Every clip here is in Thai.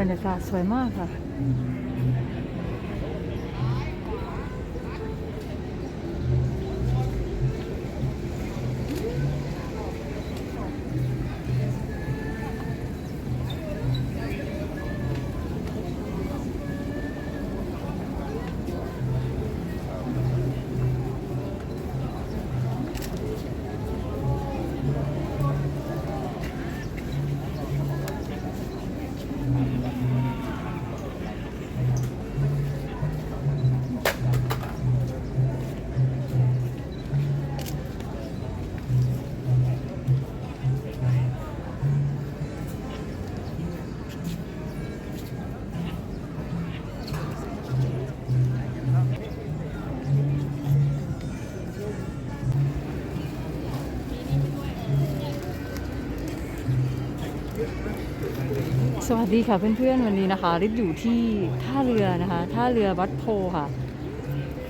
บรรยากาศสวยมากค่ะ สวัสดีค่ะเพื่อนๆวันนี้นะคะริบอยู่ที่ท่าเรือนะคะท่าเรือวัดโพค่ะ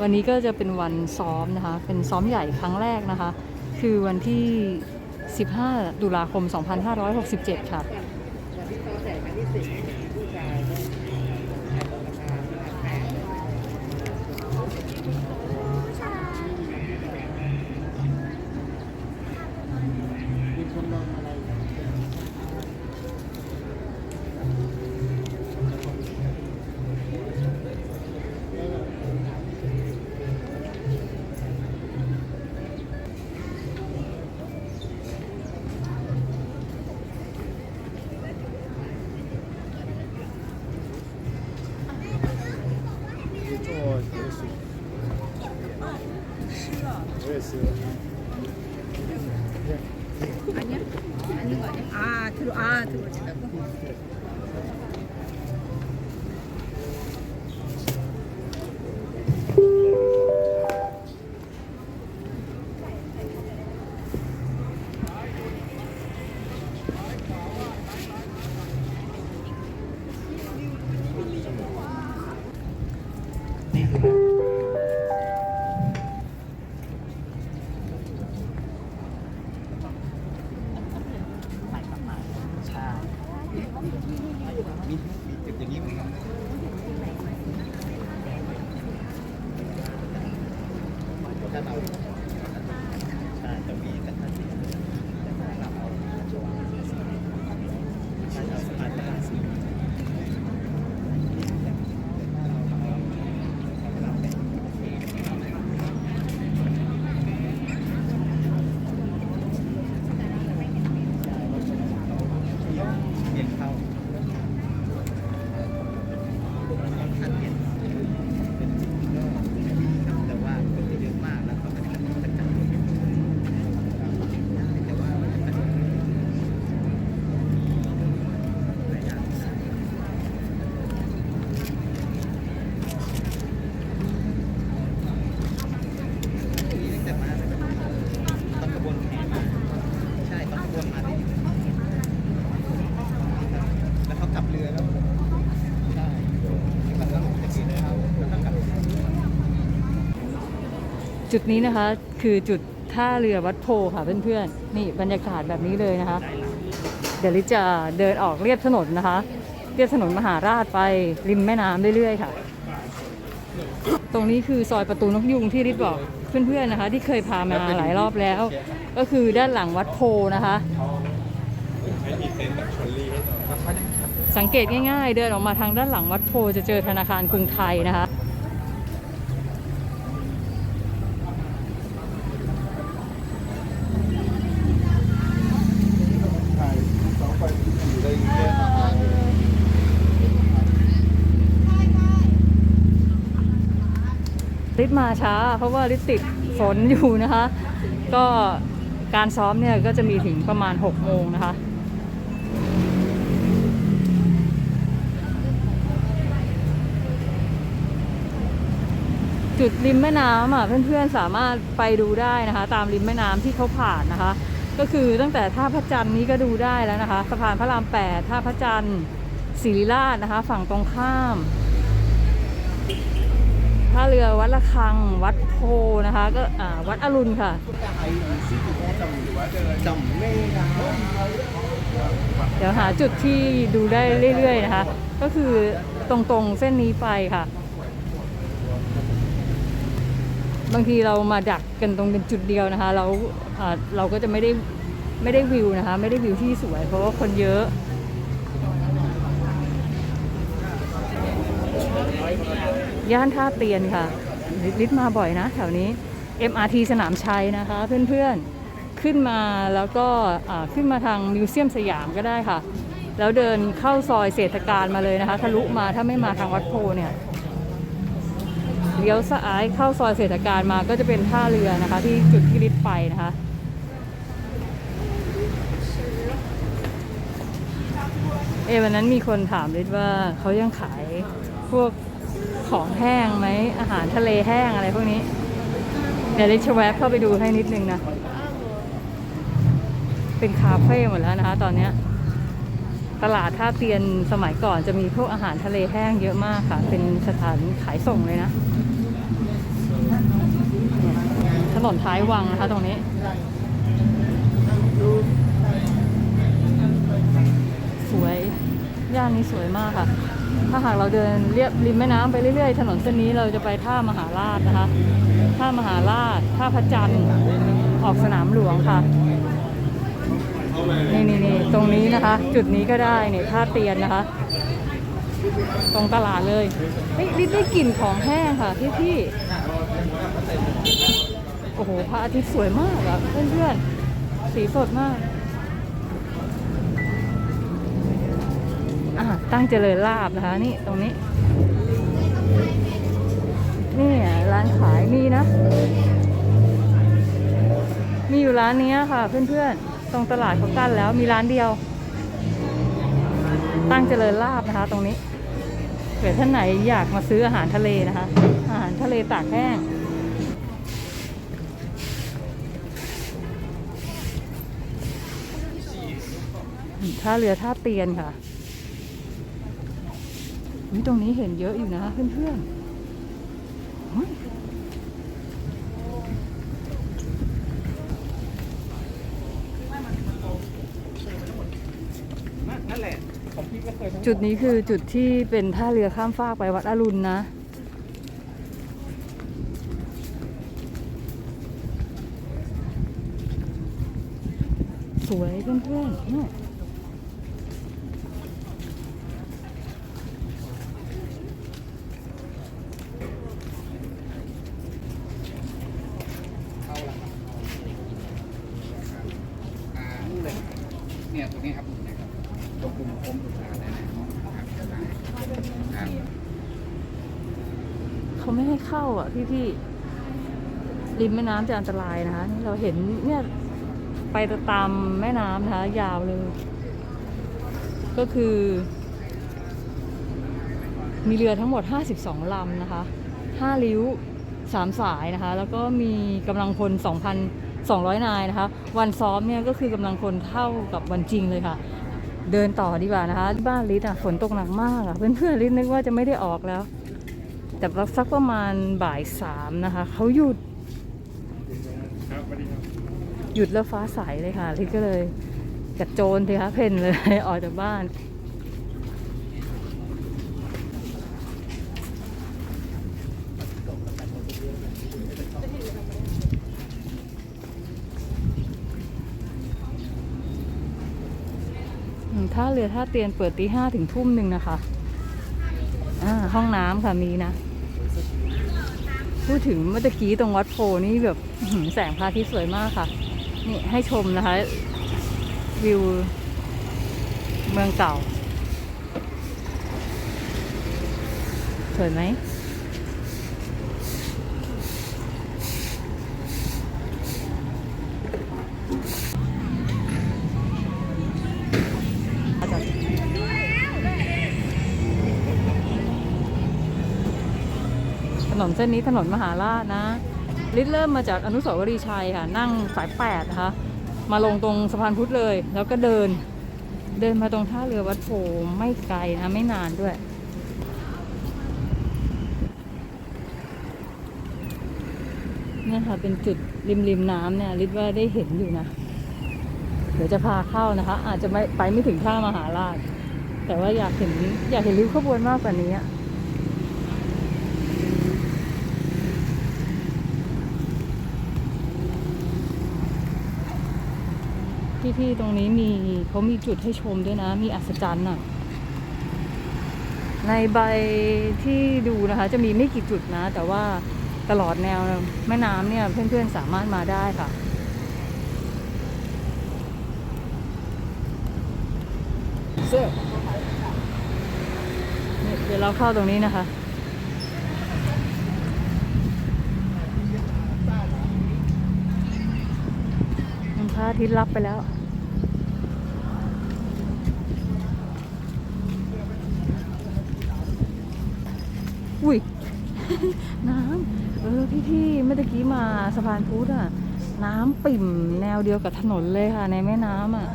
วันนี้ก็จะเป็นวันซ้อมนะคะ เป็นซ้อมใหญ่ครั้งแรกนะคะ คือวันที่ 15ตุลาคม 2567 ค่ะ 아니야? 아닌 거 아니야? 아, 들어, 아, 들어진다고? Natal. จุดนี้นะคะ คือจุดท่าเรือวัดโพค่ะเพื่อนๆนี่บรรยากาศแบบนี้เลยนะคะ เดี๋ยวลิจะเดินออกเรียบถนนนะคะ เรียบถนนมหาราชไปริมแม่น้ำเรื่อยๆค่ะ ตรงนี้คือซอยประตูนกยุงที่ริบบอกเพื่อนๆนะคะ ที่เคยพามาหลายรอบแล้ว ก็คือด้านหลังวัดโพนะคะสังเกตง่ายๆ เดินออกมาทางด้านหลังวัดโพจะเจอธนาคารกรุงไทยนะคะ ริดมาช้า เพราะว่าริดติดฝนอยู่นะคะ ก็การซ้อมเนี่ยก็จะมีถึงประมาณ 6 โมงนะคะจุดริมแม่น้ำอะเพื่อนๆสามารถไปดูได้นะคะ ตามริมแม่น้ำที่เขาผ่านนะคะ ก็คือตั้งแต่ท่าพระจันทร์นี้ก็ดูได้แล้วนะคะสะพานพระรามแปดท่าพระจันทร์ศิริราชนะคะ ฝั่งตรงข้าม ท่าเรือวัดละฆัง วัดโพนะคะ ก็วัดอรุณค่ะเดี๋ยวหาจุดที่ดูได้เรื่อยๆนะคะ ก็คือตรงๆเส้นนี้ไปค่ะ บางทีเรามาดักกันตรงเป็นจุดเดียวนะคะ เราเราก็จะไม่ได้ไม่ได้วิวนะคะ ไม่ได้วิวที่สวยเพราะว่าคนเยอะ ย่านท่าเตียนค่ะลิศมาบ่อยนะแถวนี้ MRT สนามชัยนะคะเพื่อนๆ ขึ้นมาแล้วก็ขึ้นมาทางมิวเซียมสยามก็ได้ค่ะ แล้วเดินเข้าซอยเศรษฐการมาเลยนะคะทะลุมาถ้าไม่มาทางวัดโพเนี่ยเลี้ยวซ้ายเข้าซอยเศรษฐการมาก็จะเป็นท่าเรือนะคะ ที่จุดที่ลิศไปนะคะเอวันนั้นมีคนถามลิศว่าเขายังขายพวก ของแห้งไหมอาหารทะเลแห้งอะไรพวกนี้ เดี๋ยวลิศจะแวะเข้าไปดูให้นิดนึงนะ เป็นคาเฟ่หมดแล้วนะคะ ตอนเนี้ยตลาดท่าเตียนสมัยก่อนจะมีพวกอาหารทะเลแห้งเยอะมากค่ะ เป็นสถานขายส่งเลยนะถนนท้ายวังนะคะตรงนี้สวย ย่านนี้สวยมากค่ะ ถ้าหากเราเดินเรียบริมแม่น้ำไปเรื่อยๆ ถนนเส้นนี้เราจะไปท่ามหาราชนะคะ ท่ามหาราช ท่าพระจันทร์ออกสนามหลวงค่ะ นี่นี่นี่ตรงนี้นะคะ จุดนี้ก็ได้เนี่ยท่าเตียนนะคะ ตรงตลาดเลยเฮ้ยได้กลิ่นของแห้งค่ะพี่พี่โอ้โหพระอาทิตย์สวยมากอะเพื่อนๆ สีสดมาก ตั้งเจริญลาบนะคะนี่ตรงนี้ นี่ร้านขายมีนะ มีอยู่ร้านนี้ค่ะ เพื่อนๆ ตรงตลาดเขากั้นแล้วมีร้านเดียว ตั้งเจริญลาบนะคะ ตรงนี้เผื่อท่านไหนอยากมาซื้ออาหารทะเลนะคะ อาหารทะเลตากแห้งท่าเรือท่าเตียนค่ะ อุ๊ยตรงนี้เห็นเยอะอยู่นะเพื่อนๆอุ๊ยนั่นแหละของพี่ก็เคยทั้งจุดนี้คือจุดที่เป็นท่าเรือข้ามฟากไปวัดอรุณนะ สวยเพื่อนๆเนี่ย อ่านู่นเลยเนี่ยตรงนี้ครับตรงกลุ่มโค้งสุดท้ายนะครับครับ เขาไม่ให้เข้าอะพี่ๆริมแม่ น้ำจะอันตรายนะคะเราเห็นเนี่ยไปตามแม่น้ำนะคะยาวเลย ก็คือ มีเรือทั้งหมด 52ลำนะคะ 5 ริ้ว 3 สายนะคะ แล้วก็มีกำลังพล 2,200 นายนะคะ วันซ้อมเนี่ยก็คือกำลังพลเท่ากับวันจริงเลยค่ะ เดินต่อดีกว่านะคะ บ้านลิศอะฝนตกหนักมากอะเพื่อนๆลิศนึกว่าจะไม่ได้ออกแล้ว แต่สักประมาณบ่ายสามนะคะเขาหยุด ครับสวัสดีครับ หยุดแล้วฟ้าใสเลยค่ะลิศก็เลยกระโจนทีคะเพ่นเลยออกจากบ้านอืมท่าเรือท่าเตียนเปิดตีห้าถึงทุ่มหนึ่งนะคะห้องน้ำค่ะมีนะ พูดถึงเมื่อกี้ตรงวัดโพนี่แบบแสงพระอาทิตย์สวยมากค่ะ นี่ให้ชมนะคะ วิวเมืองเก่า สวยไหมถนนเส้นนี้ถนนมหาราชนะ ลิศเริ่มมาจากอนุสาวรีย์ชัยค่ะ นั่งสายแปดนะคะ มาลงตรงสะพานพุทธเลย แล้วก็เดิน เดินมาตรงท่าเรือวัดโพไม่ไกลนะ ไม่นานด้วยนี่ค่ะเป็นจุดริมริมน้ำเนี่ยลิศว่าได้เห็นอยู่นะ เดี๋ยวจะพาเข้านะคะ อาจจะไม่ไปไม่ถึงท่ามหาราช แต่ว่าอยากเห็นอยากเห็นริ้วขบวนมากกว่านี้ พี่ๆตรงนี้มีเขามีจุดให้ชมด้วยนะ มีอัศจรรย์อะ ในใบที่ดูนะคะ จะมีไม่กี่จุดนะ แต่ว่าตลอดแนวแม่น้ำเนี่ย เพื่อนๆสามารถมาได้ค่ะเสื้อนี่เดี๋ยวเราเข้าตรงนี้นะคะมันพระอาทิตย์รับไปแล้ว อุ้ย น้ำเออพี่พี่ๆเมื่อกี้มาสะพานพุทธอะ น้ำปิ่มแนวเดียวกับถนนเลยค่ะ ในแม่น้ำอะ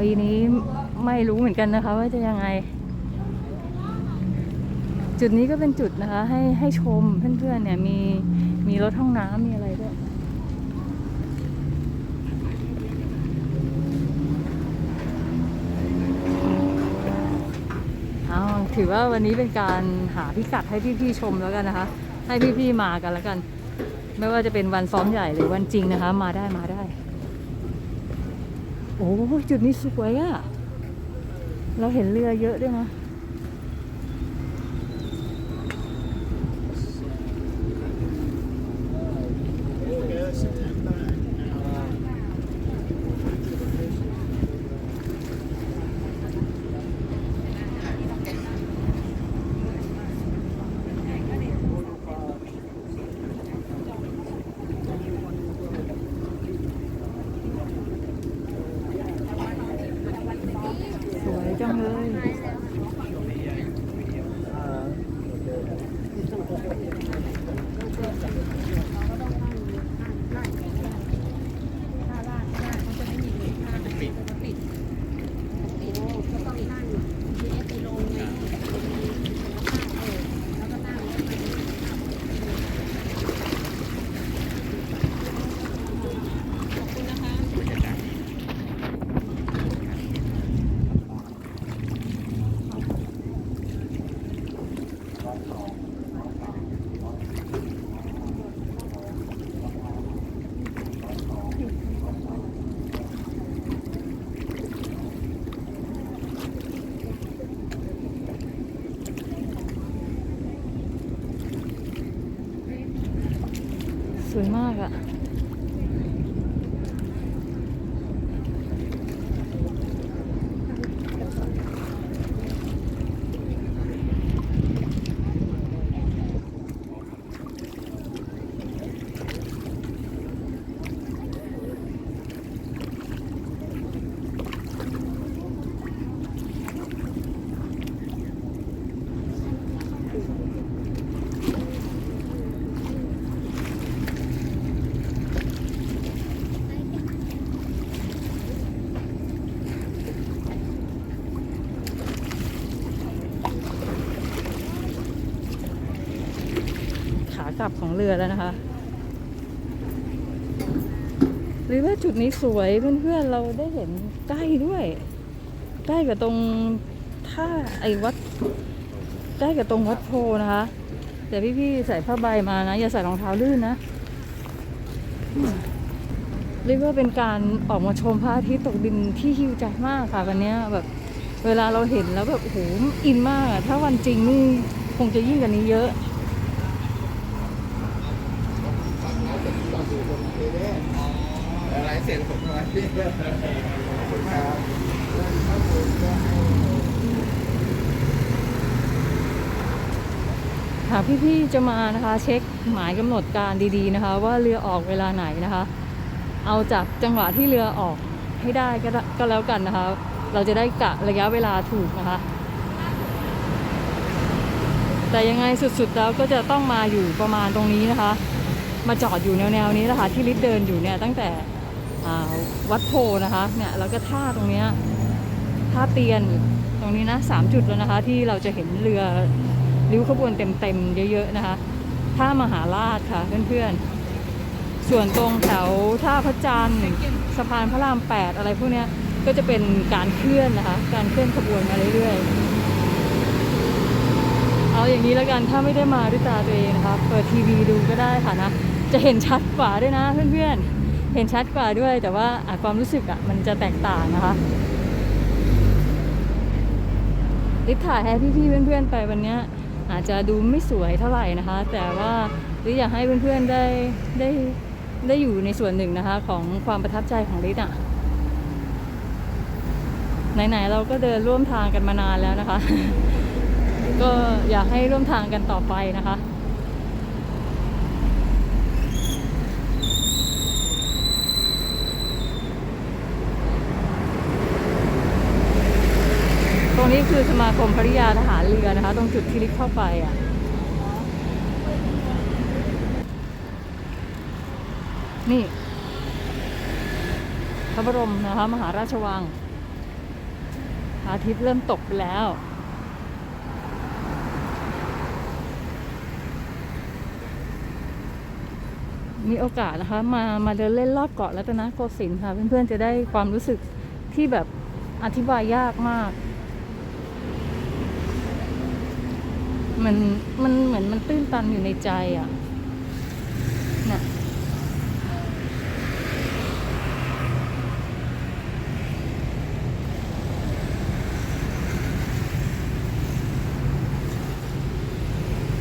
ปีนี้ไม่รู้เหมือนกันนะคะ ว่าจะยังไง จุดนี้ก็เป็นจุดนะคะ ให้ให้ชมเพื่อนๆเนี่ยมีมีรถห้องน้ำมีอะไรด้วย เอา ถือว่าวันนี้เป็นการหาพิกัดให้พี่ๆชมแล้วกันนะคะ ให้พี่ๆมากันแล้วกัน ไม่ว่าจะเป็นวันซ้อมใหญ่หรือวันจริงนะคะ มาได้มาได้ โอ้จุดนี้สวยอะเราเห็นเรือเยอะด้วยนะ กลับของเรือแล้วนะคะ หรือว่าจุดนี้สวยเพื่อนๆเราได้เห็นใกล้ด้วย ใกล้กับตรงท่าไอ้วัดใกล้กับตรงวัดโพนะคะแต่พี่ๆใส่ผ้าใบมานะ อย่าใส่รองเท้าลื่นนะเรียกว่าเป็นการออกมาชมพระอาทิตย์ตกดินที่ฮิวใจมากค่ะวันนี้แบบเวลาเราเห็นแล้วแบบโอ้โหอินมากอะถ้าวันจริงนี่คงจะยิ่งกว่านี้เยอะ อะไรเสร็จผมอะไรพี่ครับ หากพี่ๆจะมานะคะเช็คหมายกำหนดการดีๆนะคะ ว่าเรือออกเวลาไหนนะคะ เอาจากจังหวะที่เรือออกให้ได้ก็ก็แล้วกันนะคะ เราจะได้กะระยะเวลาถูกนะคะ แต่ยังไงสุดๆแล้วก็จะต้องมาอยู่ประมาณตรงนี้นะคะ มาจอดอยู่แนวๆนี้นะคะ ที่ลิศเดินอยู่เนี่ยตั้งแต่ วัดโพนะคะเนี่ยแล้วก็ท่าตรงเนี้ยท่าเตียนตรงนี้นะสามจุดแล้วนะคะ ที่เราจะเห็นเรือริ้วขบวนเต็มๆเยอะๆนะคะท่ามหาราชค่ะเพื่อนๆ ส่วนตรงแถวท่าพระจันทร์สะพานพระรามแปดอะไรพวกเนี้ยก็จะเป็นการเคลื่อนนะคะ การเคลื่อนขบวนมาเรื่อยๆ เอาอย่างนี้แล้วกันถ้าไม่ได้มาด้วยตาตัวเองนะคะเปิดทีวีดูก็ได้ค่ะนะจะเห็นชัดกว่าด้วยนะเพื่อนๆ ห็นชัดกว่าด้วย แต่ว่าความรู้สึกอะมันจะแตกต่างนะคะลิถ่ายให้พี่ๆเพื่อนๆไปวันนี้อาจจะดูไม่สวยเท่าไหร่นะคะ แต่ว่าลิอยากให้เพื่อนๆได้ได้ได้อยู่ในส่วนหนึ่งนะคะ ของความประทับใจของลิอะไหนๆเราก็เดินร่วมทางกันมานานแล้วนะคะ ก็อยากให้ร่วมทางกันต่อไปนะคะ รงนี้คือสมาคมภริยาทหารเรือนะคะ ตรงจุดที่ลิฟเข้าไปอะนี่พระบรมนะคะ มหาราชวัง อาทิตย์เริ่มตกไปแล้ว มีโอกาสนะคะ มามาเดินเล่นรอบเกาะรัตนโกสินทร์ค่ะ เพื่อนๆจะได้ความรู้สึกที่แบบอธิบายยากมาก มันมันเหมือนมันตื้นตันอยู่ในใจอะนะ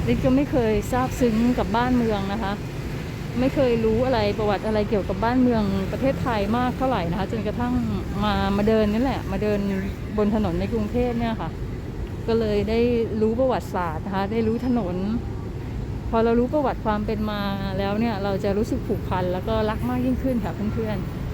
ลิศก็ไม่เคยทราบซึ้งกับบ้านเมืองนะคะ ไม่เคยรู้อะไรประวัติอะไรเกี่ยวกับบ้านเมืองประเทศไทยมากเท่าไหร่นะคะ จนกระทั่งมามาเดินนี่แหละ มาเดินบนถนนในกรุงเทพเนี่ยค่ะ ก็เลยได้รู้ประวัติศาสตร์นะคะได้รู้ถนน พอเรารู้ประวัติความเป็นมาแล้วเนี่ย เราจะรู้สึกผูกพันแล้วก็รักมากยิ่งขึ้นค่ะเพื่อนๆ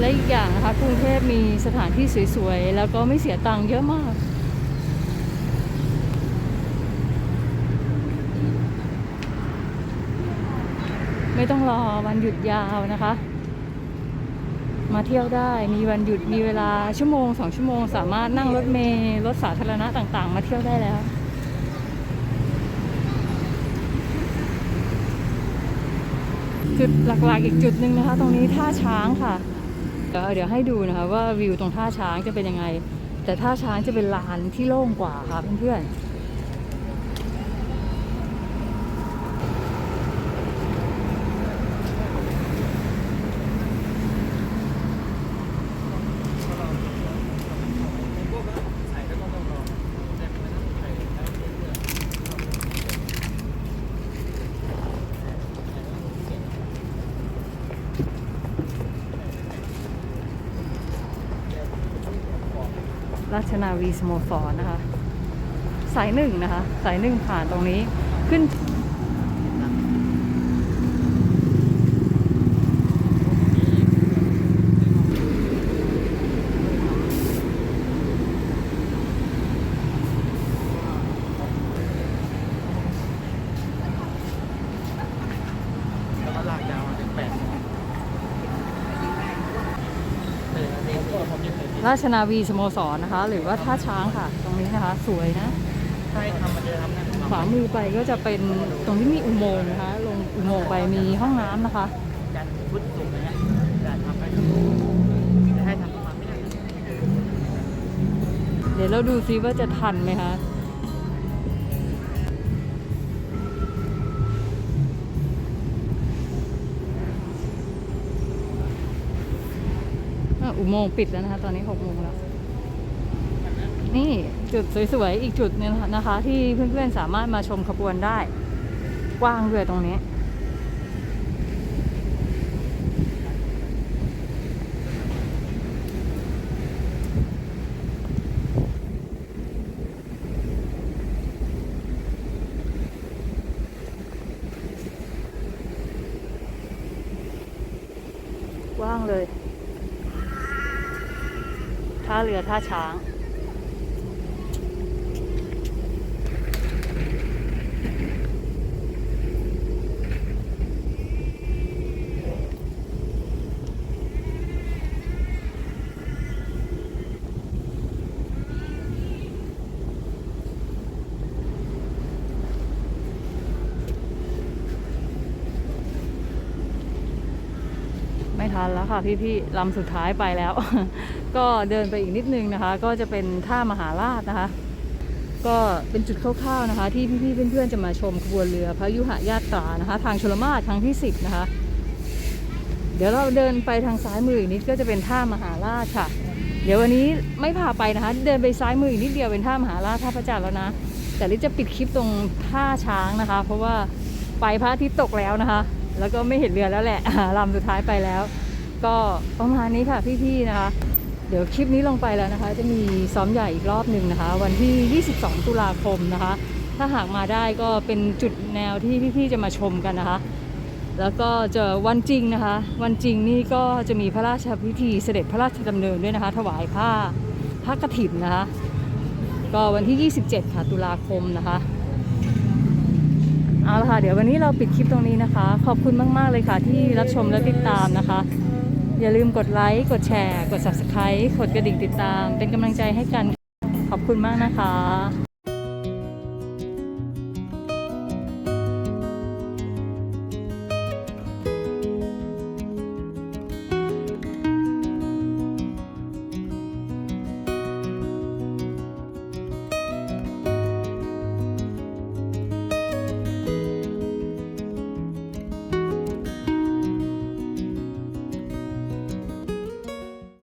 และอีกอย่างนะคะกรุงเทพมีสถานที่สวยๆ แล้วก็ไม่เสียตังค์เยอะมาก ไม่ต้องรอวันหยุดยาวนะคะ มาเที่ยวได้มีวันหยุดมีเวลาชั่วโมงสองชั่วโมง สามารถนั่งรถเมล์รถสาธารณะต่างๆ มาเที่ยวได้แล้วจุดหลักๆอีกจุดหนึ่งนะคะ ตรงนี้ท่าช้างค่ะ เดี๋ยวเดี๋ยวให้ดูนะคะว่าวิวตรงท่าช้างจะเป็นยังไง แต่ท่าช้างจะเป็นลานที่โล่งกว่าค่ะเพื่อนๆ ราชนาวีสโมสรนะคะ สายหนึ่งนะคะ สายหนึ่งผ่านตรงนี้ขึ้น แล้วก็ลากยาวมาถึงแปดเอออันนี้ก็ผมยังเคย ราชนาวีสโมสรนะคะ หรือว่าท่าช้างค่ะ ตรงนี้นะคะ สวยนะใช่ทำมันจะทำนั่นขวามือไปก็จะเป็นตรงที่มีอุโมงค์นะคะ ลงอุโมงค์ไปมีห้องน้ำนะคะการพุทธสูงนะฮะการทำให้จะให้ทำประมาณไม่ได้เดี๋ยวเราดูซิว่าจะทันไหมคะ อุโมงค์ปิดแล้วนะคะ ตอนนี้หกโมงแล้ว นี่จุดสวยๆ อีกจุดหนึงนะคะ ที่เพื่อนๆสามารถมาชมขบวนได้ กว้างด้วยตรงนี้ว้างเลยาเรือท่าช้างไม่ทันแล้วค่ะพี่ๆลำสุดท้ายไปแล้ว ก็เดินไปอีกนิดนึงนะคะ ก็จะเป็นท่ามหาราชนะคะ ก็เป็นจุดคร่าวๆนะคะ ที่พี่ๆเพื่อนๆจะมาชมขบวนเรือพระยุหญาตรานะคะ ทางชลมาศครั้งที่ 10 นะคะ เดี๋ยวเราเดินไปทางซ้ายมืออีกนิดก็จะเป็นท่ามหาราชค่ะ เดี๋ยววันนี้ไม่พาไปนะคะ เดินไปซ้ายมืออีกนิดเดียวเป็นท่ามหาราชท่าพระจันทร์แล้วนะแต่ลิจะปิดคลิปตรงท่าช้างนะคะ เพราะว่าไปพระอาทิตย์ตกแล้วนะคะ แล้วก็ไม่เห็นเรือแล้วแหละลำสุดท้ายไปแล้ว ก็ประมาณนี้ค่ะพี่ๆนะคะ เดี๋ยวคลิปนี้ลงไปแล้วนะคะ จะมีซ้อมใหญ่อีกรอบหนึ่งนะคะ วันที่ 22 ตุลาคมนะคะ ถ้าหากมาได้ก็เป็นจุดแนวที่พี่ๆจะมาชมกันนะคะ แล้วก็จะวันจริงนะคะ วันจริงนี่ก็จะมีพระราชพิธีเสด็จพระราชดำเนินด้วยนะคะ ถวายผ้าผ้ากฐินนะคะ ก็วันที่ 27 ค่ะ ตุลาคมนะคะเอาละค่ะ เดี๋ยววันนี้เราปิดคลิปตรงนี้นะคะ ขอบคุณมาก ๆ เลยค่ะที่รับชมและติดตามนะคะ อย่าลืมกดไลค์ กดแชร์ กด subscribe กดกระดิ่งติดตาม เป็นกำลังใจให้กัน ขอบคุณมากนะคะ